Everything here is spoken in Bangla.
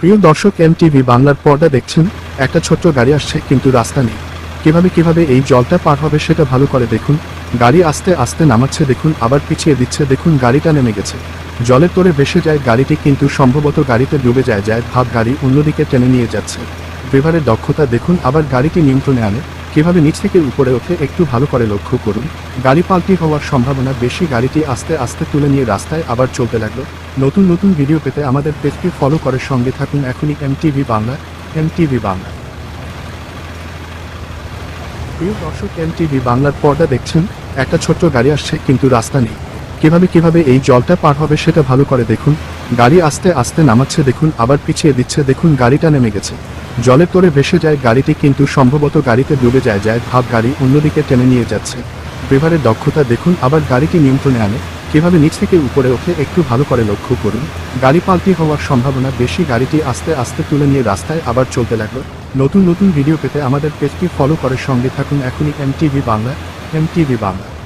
প্রিয় দর্শক, এমটিভি বাংলার পর্দা দেখছেন। একটা ছোট্ট গাড়ি আসছে, কিন্তু রাস্তা নেই। কীভাবে কীভাবে এই জলটা পার হবে সেটা ভালো করে দেখুন। গাড়ি আস্তে আস্তে নামাচ্ছে, দেখুন, আবার পিছিয়ে দিচ্ছে, দেখুন, গাড়িটা নেমে গেছে। জলের তোরে ভেসে যায়, গাড়িটি কিন্তু সম্ভবত গাড়িতে ডুবে যায় যায়, ভাব গাড়ি অন্যদিকে টেনে নিয়ে যাচ্ছে। ড্রাইভারের দক্ষতা দেখুন, আবার গাড়িটি নিয়ন্ত্রণে আনে। কীভাবে নিচ থেকে উপরে ওঠে, একটু ভালো করে লক্ষ্য করুন। গাড়ি পাল্টি হওয়ার সম্ভাবনা বেশি। গাড়িটি আস্তে আস্তে তুলে নিয়ে রাস্তায় আবার চলতে লাগল। নতুন নতুন ভিডিও পেতে আমাদের পেজটি ফলো করার সঙ্গে থাকুন। এখনই M TV Bangla M TV Bangla. প্রিয় দর্শক এমটিভি বাংলার পর্দা দেখছেন? একটা ছোট্ট গাড়ি আসছে, কিন্তু রাস্তা নেই। কীভাবে কীভাবে এই জলটা পার হবে সেটা ভালো করে দেখুন। গাড়ি আস্তে আস্তে নামাচ্ছে দেখুন, আবার পিছিয়ে দিচ্ছে দেখুন, গাড়িটা নেমে গেছে। জলের তোরে ভেসে যায়, গাড়িটি কিন্তু সম্ভবত গাড়িতে ডুবে যায় যায় ভাব গাড়ি অন্যদিকে টেনে নিয়ে যাচ্ছে। ড্রাইভারের দক্ষতা দেখুন, আবার গাড়িটি নিয়ন্ত্রণে আনে। কীভাবে নিচ থেকে উপরে ওঠে একটু ভালো করে লক্ষ্য করুন। গাড়ি পাল্টি হওয়ার সম্ভাবনা বেশি, গাড়িটি আস্তে আস্তে তুলে নিয়ে রাস্তায় আবার চলতে লাগল। নতুন নতুন ভিডিও পেতে আমাদের পেজটি ফলো করে সঙ্গে থাকুন। এখনই M TV Bangla M TV Bangla.